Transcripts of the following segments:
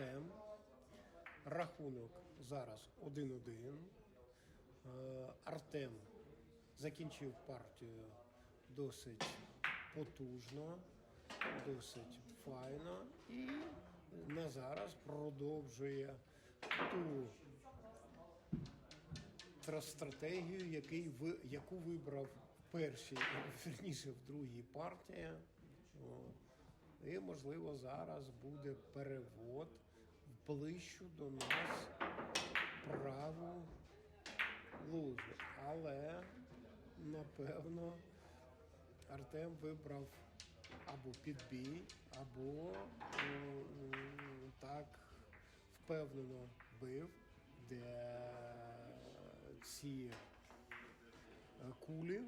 Артем. Рахунок зараз 1-1. Е, Артем закінчив партію досить потужно, досить файно і на зараз продовжує ту стратегію, який ви, яку вибрав в першій, вірніше в другій партії. І, можливо, зараз буде перевод в ближчу до нас праву лузу. Але, напевно, Артем вибрав або підбій, або так впевнено бив, де ці е, кулі е,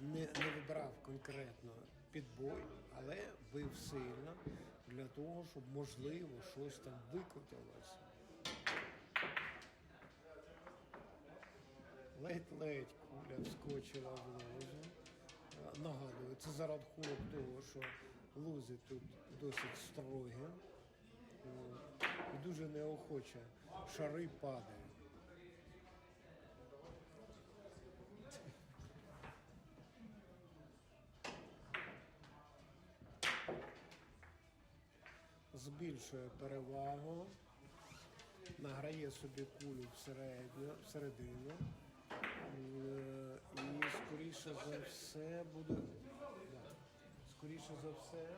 не, не вибрав конкретно підбой, але бив сильно для того, щоб можливо щось там викотилося. Ледь-ледь куля вскочила в лузу. Е, Нагадую, це за рахунок того, що лузи тут досить строгі. І дуже неохоче шари падають. Збільшує перевагу, награє собі кулю всередину. Е, І скоріше за все буде. Скоріше за все.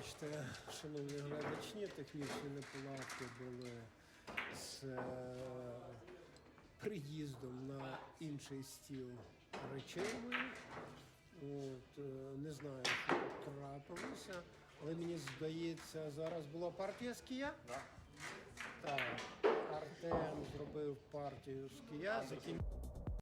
Вибачте, шановні глядачі, технічні неполадки були з е, приїздом на інший стіл речей. От, е, не знаю, що тут трапилося, але мені здається, зараз була партія з Кия. Так, Артем зробив партію з Кия.